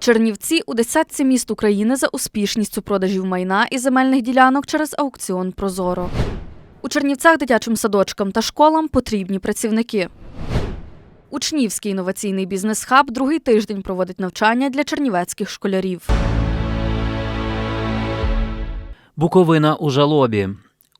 Чернівці у десятці міст України за успішністю продажів майна і земельних ділянок через аукціон Прозоро. У Чернівцях дитячим садочкам та школам потрібні працівники. Учнівський інноваційний бізнес-хаб другий тиждень проводить навчання для чернівецьких школярів. Буковина у жалобі.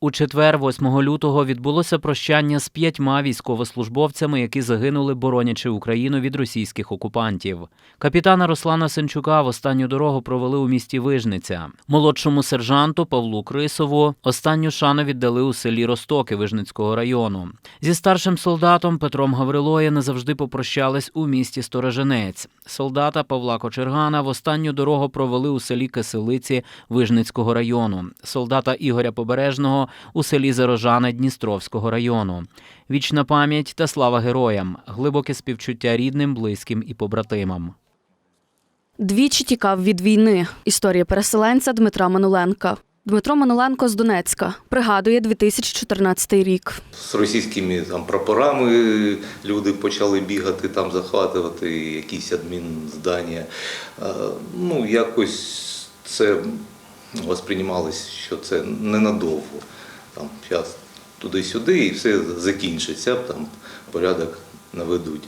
У четвер, 8 лютого, відбулося прощання з п'ятьма військовослужбовцями, які загинули, боронячи Україну від російських окупантів. Капітана Руслана Сенчука в останню дорогу провели у місті Вижниця. Молодшому сержанту Павлу Крисову останню шану віддали у селі Ростоки Вижницького району. Зі старшим солдатом Петром Гаврилою не завжди попрощались у місті Сторожинець. Солдата Павла Кочергана в останню дорогу провели у селі Киселиці Вижницького району. Солдата Ігоря Побережного у селі Зарожане Дністровського району. Вічна пам'ять та слава героям, глибоке співчуття рідним, близьким і побратимам. Двічі тікав від війни. Історія переселенця Дмитра Мануленка. Дмитро Мануленко з Донецька пригадує 2014 рік. З російськими там прапорами люди почали бігати, там захватувати якісь адмінздання. Ну, якось це восприймалось, що це ненадовго. Там час туди-сюди і все закінчиться, там порядок наведуть.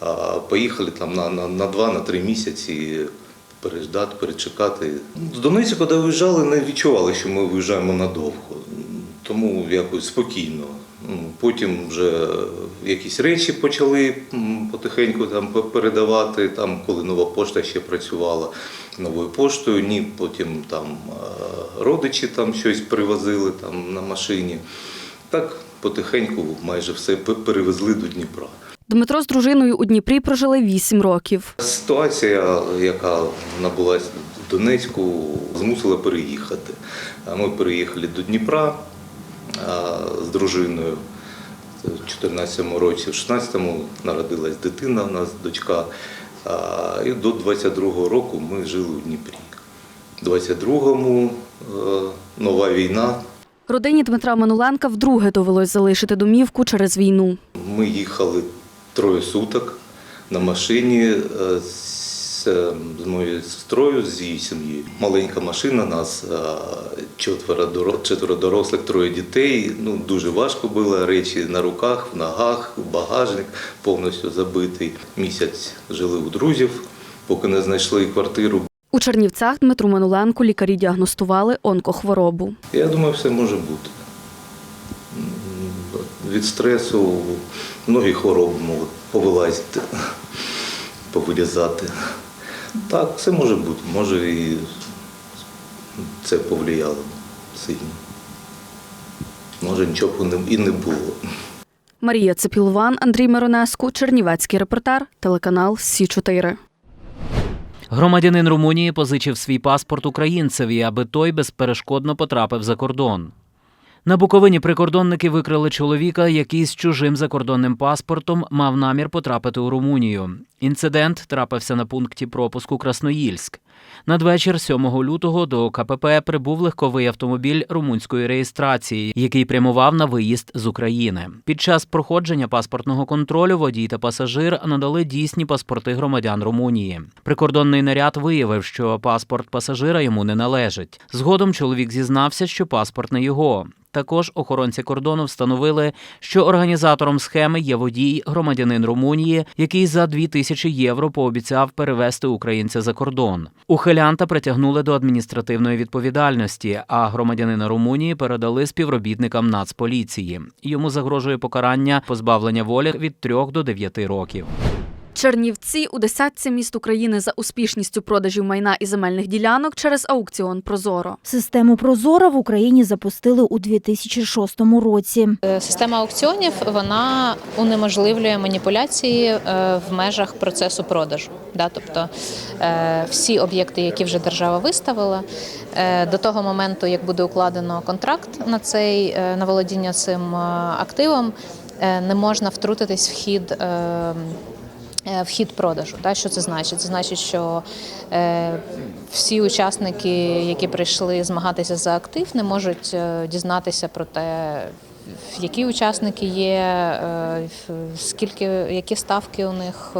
А поїхали там на, на, на два, на три місяці переждати, перечекати. З Донецька, коли виїжджали, не відчували, що ми виїжджаємо надовго. Тому якось спокійно. Ну, Потім вже якісь речі почали потихеньку там передавати, там, коли нова пошта ще працювала новою поштою, ні, потім там е, родичі там щось привозили там, на машині. Так потихеньку майже все перевезли до Дніпра. Дмитро з дружиною у Дніпрі прожили 8 років. Ситуація, яка набулася в Донецьку, змусила переїхати. Ми переїхали до Дніпра з дружиною. В 14-му році, в 16-му народилась дитина, у нас дочка. А, І до 22-го року ми жили у Дніпрі. В 22-му е, нова війна. Родині Дмитра Мануленка вдруге довелось залишити домівку через війну. Ми їхали троє суток на машині е, з, е, з моєю сестрою, з її сім'єю. Маленька машина, нас е, четверо, четверо дорослих, троє дітей. Ну, дуже важко було, речі на руках, в ногах, багажник повністю забитий. Місяць жили у друзів, поки не знайшли квартиру. У Чернівцях Дмитру Мануленку лікарі діагностували онкохворобу. Я думаю, все може бути. Від стресу многі хвороби можуть повилазити, повилізати. Так, все може бути. Може і це повлияло сильно. Може нічого і не було. Марія Цепілван, Андрій Миронеску, Чернівецький репортер, телеканал Сі 4 Громадянин Румунії позичив свій паспорт українцеві, аби той безперешкодно потрапив за кордон. На Буковині прикордонники викрили чоловіка, який з чужим закордонним паспортом мав намір потрапити у Румунію. Інцидент трапився на пункті пропуску Красноїльськ. Надвечір 7 лютого до КПП прибув легковий автомобіль румунської реєстрації, який прямував на виїзд з України. Під час проходження паспортного контролю водій та пасажир надали дійсні паспорти громадян Румунії. Прикордонний наряд виявив, що паспорт пасажира йому не належить. Згодом чоловік зізнався, що паспорт не його. Також охоронці кордону встановили, що організатором схеми є водій, громадянин Румунії, який за 2 тисячі євро пообіцяв перевезти українця за кордон. Ухилянта притягнули до адміністративної відповідальності, а громадянина Румунії передали співробітникам Нацполіції. Йому загрожує покарання позбавлення волі від 3 до 9 років. Чернівці у десятці міст України за успішністю продажів майна і земельних ділянок через аукціон Прозоро. Систему Прозора в Україні запустили у 2006 році. Е, Система аукціонів вона унеможливлює маніпуляції е, в межах процесу продажу. Да? Тобто е, всі об'єкти, які вже держава виставила, до того моменту, як буде укладено контракт на цей на володіння цим активом, не можна втрутитись в хід. Е, е, В хід продажу, Так, що це значить? Це значить, що е, всі учасники, які прийшли змагатися за актив, не можуть е, дізнатися про те, які учасники є, е, скільки які ставки у них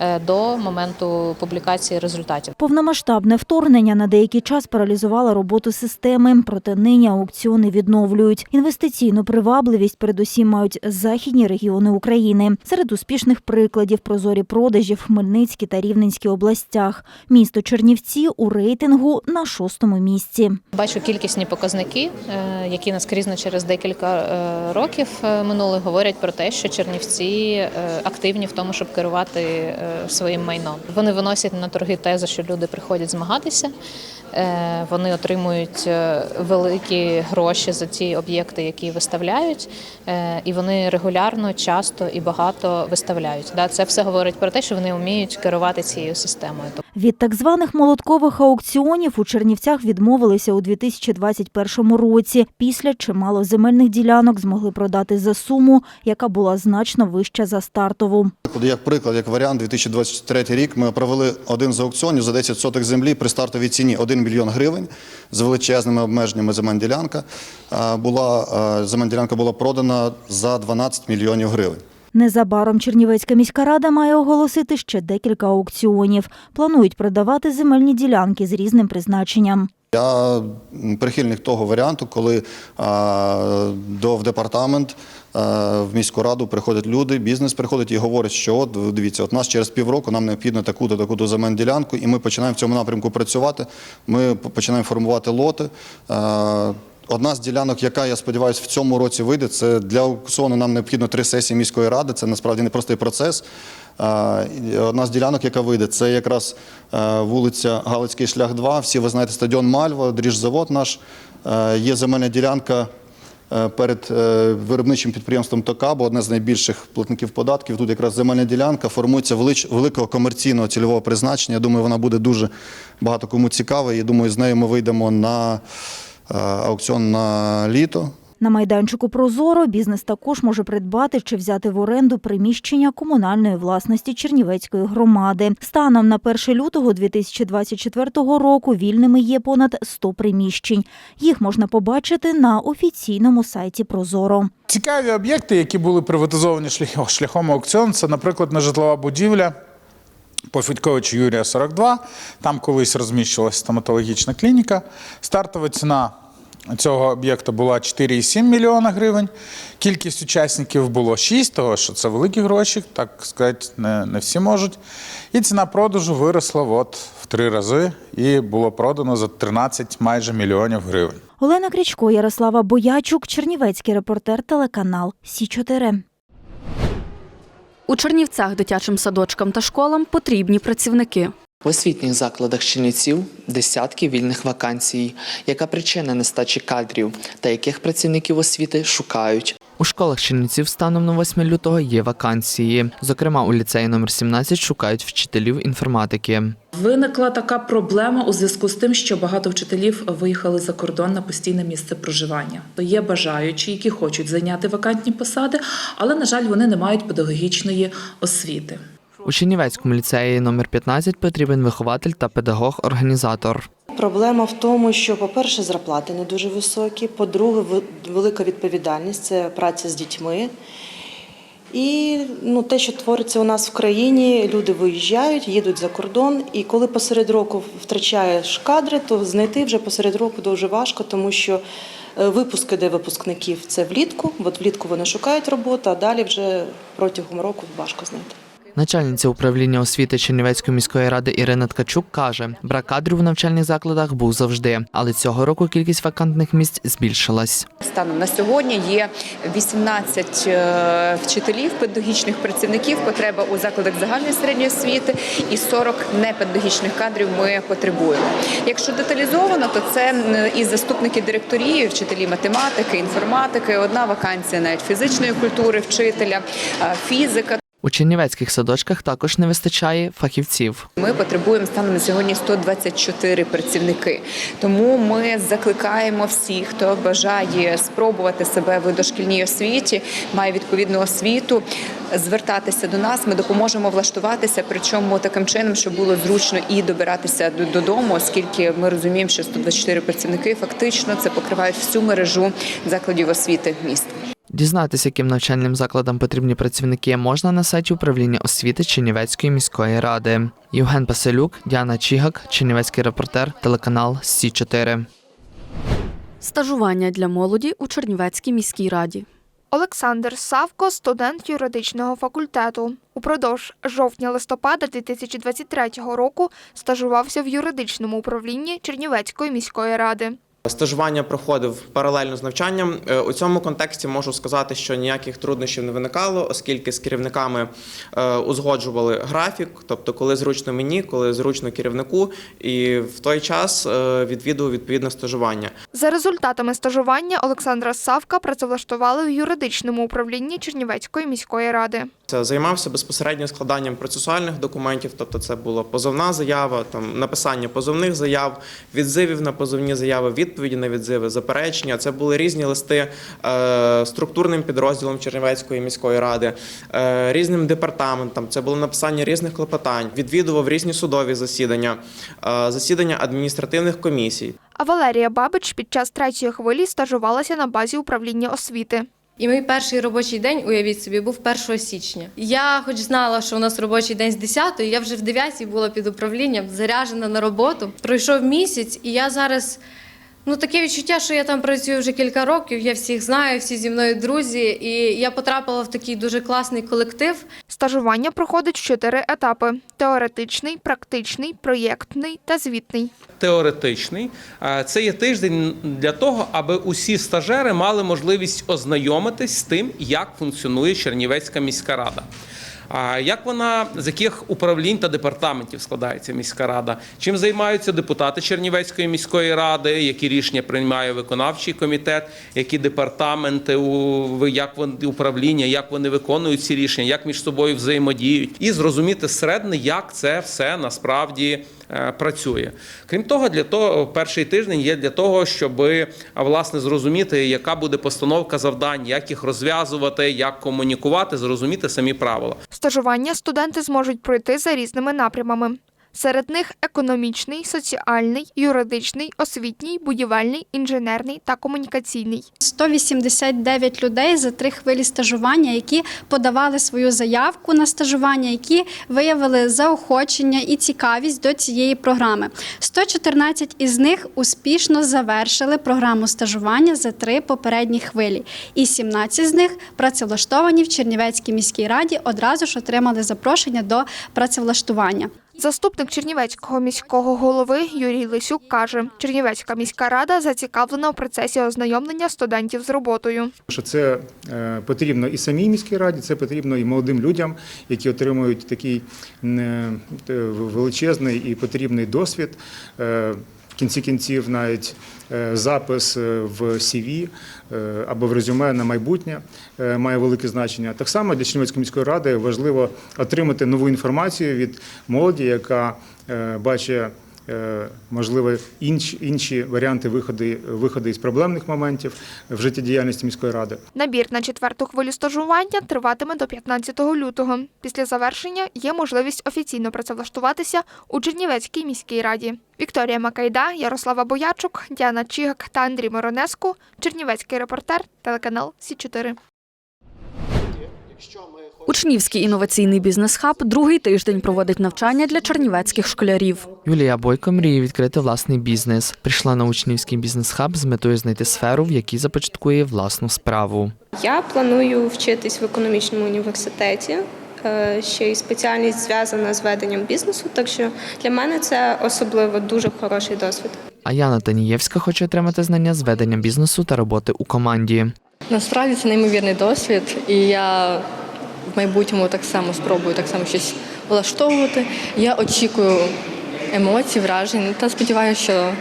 е, до моменту публікації результатів. Повномасштабне вторгнення на деякий час паралізувало роботу системи, проте нині аукціони відновлюють. Інвестиційну привабливість передусім мають західні регіони України. Серед успішних прикладів прозорі продажі в Хмельницькій та Рівненській областях. Місто Чернівці у рейтингу на шостому місці. Бачу кількісні показники, е, які наскрізно через декілька років е, минулих говорять про те, що Чернівці е, активні в тому, щоб керувати е, своїм майном. Вони виносять на торги тези, що люди приходять змагатися. Е, Вони отримують е, великі гроші за ті об'єкти, які виставляють, е, і вони регулярно, часто і багато виставляють. Да, Це все говорить про те, що вони вміють керувати цією системою. Від так званих молоткових аукціонів у Чернівцях відмовилися у 2021 році. Після чимало земельних ділянок змогли продати за суму, яка була значно вища за стартову. Як приклад, як варіант, 2023 рік ми провели один з аукціонів за 10 сотих землі при стартовій ціні 1 мільйон гривень з величезними обмеженнями земельна ділянка. Була, земельна ділянка була продана за 12 мільйонів гривень. Незабаром Чернівецька міська рада має оголосити ще декілька аукціонів. Планують продавати земельні ділянки з різним призначенням. Я прихильник того варіанту, коли а, до в департамент в міську раду приходять люди, бізнес приходить і говорить, що от дивіться, от нас через півроку нам необхідно таку-то таку-то земельну ділянку, і ми починаємо в цьому напрямку працювати. Ми починаємо формувати лоти. Одна з ділянок, яка, я сподіваюся, в цьому році вийде, це для аукціону нам необхідно три сесії міської ради. Це насправді непростий процес. Одна з ділянок, яка вийде, це якраз вулиця Галицький шлях 2. Всі ви знаєте, стадіон Мальва, дріжзавод наш. Є земельна ділянка перед е, виробничим підприємством Токабо, одне з найбільших платників податків. Тут якраз земельна ділянка формується великого комерційного цільового призначення. Я думаю, вона буде дуже багато кому цікава. І думаю, з нею ми вийдемо на аукціон на літо. На майданчику Прозоро бізнес також може придбати чи взяти в оренду приміщення комунальної власності Чернівецької громади. Станом на 1 лютого 2024 року вільними є понад 100 приміщень. Їх можна побачити на офіційному сайті Прозоро. Цікаві об'єкти, які були приватизовані шлях- шляхом аукціону, це, наприклад, нежитлова будівля по Федьковичу Юрія 42. Там колись розміщувалася стоматологічна клініка. Стартова ціна цього об'єкту була 4,7 мільйона гривень. Кількість учасників було 6, того що це великі гроші, так сказати, не, не всі можуть. І ціна продажу виросла от в три рази і було продано за 13 майже мільйонів гривень. Олена Крічко, Ярослава Боячук, Чернівецький репортер, телеканал Сі 4 У Чернівцях дитячим садочкам та школам потрібні працівники. В освітніх закладах Чернівців десятки вільних вакансій. Яка причина нестачі кадрів та яких працівників освіти шукають? У школах Чернівців станом на 8 лютого є вакансії. Зокрема, у ліцеї номер 17 шукають вчителів інформатики. Виникла така проблема у зв'язку з тим, що багато вчителів виїхали за кордон на постійне місце проживання. Є бажаючі, які хочуть зайняти вакантні посади, але на жаль, вони не мають педагогічної освіти. У Чернівецькому ліцеї номер 15 потрібен вихователь та педагог-організатор. Проблема в тому, що, по-перше, зарплати не дуже високі, по-друге, велика відповідальність це праця з дітьми. І ну, те, що твориться у нас в країні, люди виїжджають, їдуть за кордон, і коли посеред року втрачаєш кадри, то знайти вже посеред року дуже важко, тому що е, випуски, де випускників, це влітку, от влітку вони шукають роботу, а далі вже протягом року важко знайти. Начальниця управління освіти Чернівецької міської ради Ірина Ткачук каже, брак кадрів у навчальних закладах був завжди, але цього року кількість вакантних місць збільшилась. Станом на сьогодні є 18 е, вчителів, педагогічних працівників, потреба у закладах загальної середньої освіти і 40 непедагогічних кадрів ми потребуємо. Якщо деталізовано, то це і заступники директорів, і вчителі математики, інформатики, одна вакансія навіть фізичної культури, вчителя, фізика. У чернівецьких садочках також не вистачає фахівців. Ми потребуємо станом на сьогодні 124 працівники. Тому ми закликаємо всіх, хто бажає спробувати себе в дошкільній освіті, має відповідну освіту, звертатися до нас. Ми допоможемо влаштуватися, причому таким чином, щоб було зручно і добиратися додому, оскільки ми розуміємо, що 124 працівники фактично це покривають всю мережу закладів освіти міста. Дізнатися, яким навчальним закладам потрібні працівники, можна на сайті управління освіти Чернівецької міської ради. Євген Паселюк, Діана Чігак, Чернівецький репортер, телеканал Сі 4 Стажування для молоді у Чернівецькій міській раді. Олександр Савко, студент юридичного факультету. Упродовж жовтня-листопада 2023 року стажувався в юридичному управлінні Чернівецької міської ради. Стажування проходив паралельно з навчанням. Е, У цьому контексті можу сказати, що ніяких труднощів не виникало, оскільки з керівниками е, узгоджували графік, тобто коли зручно мені, коли зручно керівнику, і в той час е, відвідував відповідне стажування. За результатами стажування Олександра Савка працевлаштували в юридичному управлінні Чернівецької міської ради. Це займався безпосередньо складанням процесуальних документів, тобто це була позовна заява, там написання позовних заяв, відзивів на позовні заяви, відповіді на відзиви, заперечення. Це були різні листи е, структурним підрозділом Чернівецької міської ради, е, різним департаментам. Це було написання різних клопотань. Відвідував різні судові засідання, е, засідання адміністративних комісій. А Валерія Бабич під час третьої хвилі стажувалася на базі управління освіти. І мій перший робочий день, уявіть собі, був 1 січня. Я хоч знала, що у нас робочий день з 10 я вже в 9 була під управлінням, заряджена на роботу. Пройшов місяць, і я зараз. Ну, таке відчуття, що я там працюю вже кілька років, я всіх знаю, всі зі мною друзі, і я потрапила в такий дуже класний колектив. Стажування проходить в чотири етапи: теоретичний, практичний, проєктний та звітний. теоретичний. Це є тиждень для того, аби усі стажери мали можливість ознайомитись з тим, як функціонує Чернівецька міська рада. Як вона з яких управлінь та департаментів складається міська рада? Чим займаються депутати Чернівецької міської ради? Які рішення приймає виконавчий комітет? Які департаменти як вони управління, як вони виконують ці рішення, як між собою взаємодіють, і зрозуміти зсередини, як це все насправді працює. Крім того, для того перший тиждень є для того, щоб власне зрозуміти, яка буде постановка завдань, як їх розв'язувати, як комунікувати, зрозуміти самі правила. Стажування студенти зможуть пройти за різними напрямами. Серед них економічний, соціальний, юридичний, освітній, будівельний, інженерний та комунікаційний. 189 людей за три хвилі стажування, які подавали свою заявку на стажування, які виявили заохочення і цікавість до цієї програми. 114 із них успішно завершили програму стажування за три попередні хвилі, і 17 з них працевлаштовані в Чернівецькій міській раді одразу ж отримали запрошення до працевлаштування. Заступник Чернівецького міського голови Юрій Лисюк каже, Чернівецька міська рада зацікавлена у процесі ознайомлення студентів з роботою. Що це е, потрібно і самій міській раді, це потрібно і молодим людям, які отримують такий е, величезний і потрібний досвід. Кінці кінців навіть е, запис е, в CV е, або в резюме на майбутнє має велике значення. Так само для Чернівецької міської ради важливо отримати нову інформацію від молоді, яка бачить можливо інші, інші варіанти виходу, виходу із проблемних моментів в життєдіяльності міської ради. Набір на четверту хвилю стажування триватиме до 15 лютого. Після завершення є можливість офіційно працевлаштуватися у Чернівецькій міській раді. Вікторія Макайда, Ярослава Боячук, Діана Чігак та Андрій Моронеску. Чернівецький репортер, телеканал Сі 4 Учнівський інноваційний бізнес-хаб другий тиждень проводить навчання для чернівецьких школярів. Юлія Бойко мріє відкрити власний бізнес. Прийшла на учнівський бізнес-хаб з метою знайти сферу, в якій започаткує власну справу. Я планую вчитись в економічному університеті. Е, Ще й спеціальність зв'язана з веденням бізнесу, так що для мене це особливо дуже хороший досвід. А Яна Танієвська хоче отримати знання з ведення бізнесу та роботи у команді. Насправді це неймовірний досвід, і я в майбутньому так само спробую так само щось влаштовувати. Я очікую емоцій, вражень та сподіваюся, що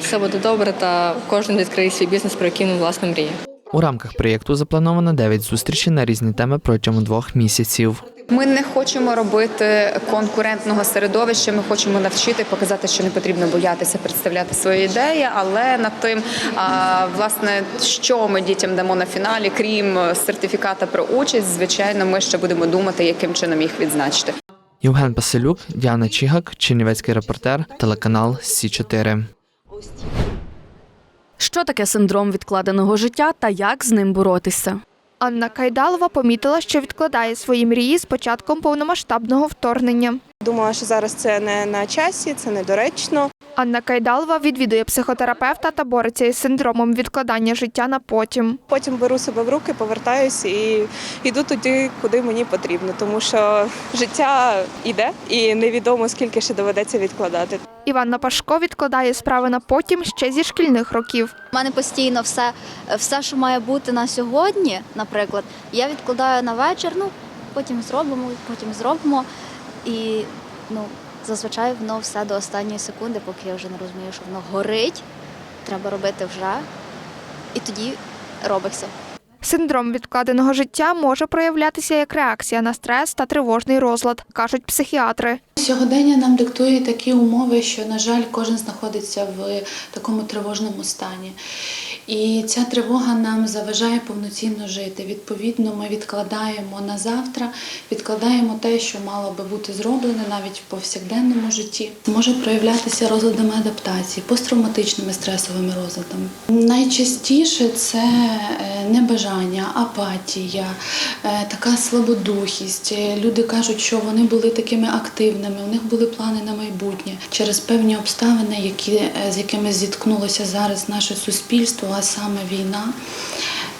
все буде добре та кожен відкриє свій бізнес, про який він власне мріє. У рамках проєкту заплановано 9 зустрічей на різні теми протягом двох місяців. Ми не хочемо робити конкурентного середовища. Ми хочемо навчити, показати, що не потрібно боятися представляти свої ідеї, але над тим, а, власне, що ми дітям дамо на фіналі, крім сертифіката про участь, звичайно, ми ще будемо думати, яким чином їх відзначити. Євген Паселюк, Діана Чігак, Чернівецький репортер, телеканал Сі 4 Що таке синдром відкладеного життя та як з ним боротися? Анна Кайдалова помітила, що відкладає свої мрії з початком повномасштабного вторгнення. Думала, що зараз це не на часі, це недоречно. Анна Кайдалова відвідує психотерапевта та бореться із синдромом відкладання життя на потім. Потім беру себе в руки, повертаюся і йду туди, куди мені потрібно, тому що життя йде і невідомо скільки ще доведеться відкладати. Іванна Пашко відкладає справи на потім ще зі шкільних років. У мене постійно все, все, що має бути на сьогодні, наприклад, я відкладаю на вечір, ну потім зробимо, потім зробимо. І ну, зазвичай воно все до останньої секунди, поки я вже не розумію, що воно горить. Треба робити вже, і тоді робиться. Синдром відкладеного життя може проявлятися як реакція на стрес та тривожний розлад, кажуть психіатри. Сьогодення нам диктує такі умови, що, на жаль, кожен знаходиться в такому тривожному стані. І ця тривога нам заважає повноцінно жити. Відповідно, ми відкладаємо на завтра, відкладаємо те, що мало би бути зроблене навіть в повсякденному житті. Може проявлятися розладами адаптації, посттравматичними стресовими розладами. Найчастіше це е, небажання, апатія, е, така слабодухість. Е, Люди кажуть, що вони були такими активними, у них були плани на майбутнє через певні обставини, які, е, з якими зіткнулося зараз наше суспільство, а саме війна.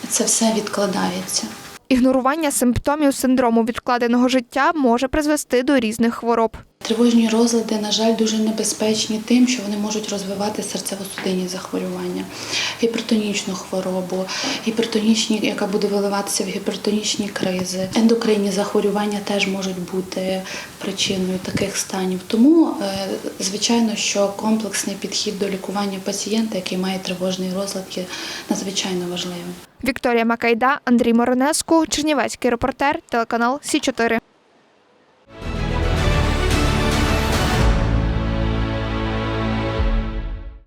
Це все відкладається. Ігнорування симптомів синдрому відкладеного життя може призвести до різних хвороб. Тривожні розлади, на жаль, дуже небезпечні тим, що вони можуть розвивати серцево-судинні захворювання, гіпертонічну хворобу, гіпертонічні, яка буде виливатися в гіпертонічні кризи. Ендокринні захворювання теж можуть бути причиною таких станів. Тому, е, звичайно, що комплексний підхід до лікування пацієнта, який має тривожний розлад, є надзвичайно важливим. Вікторія Макайда, Андрій Моронеску, Чернівецький репортер, телеканал Сі 4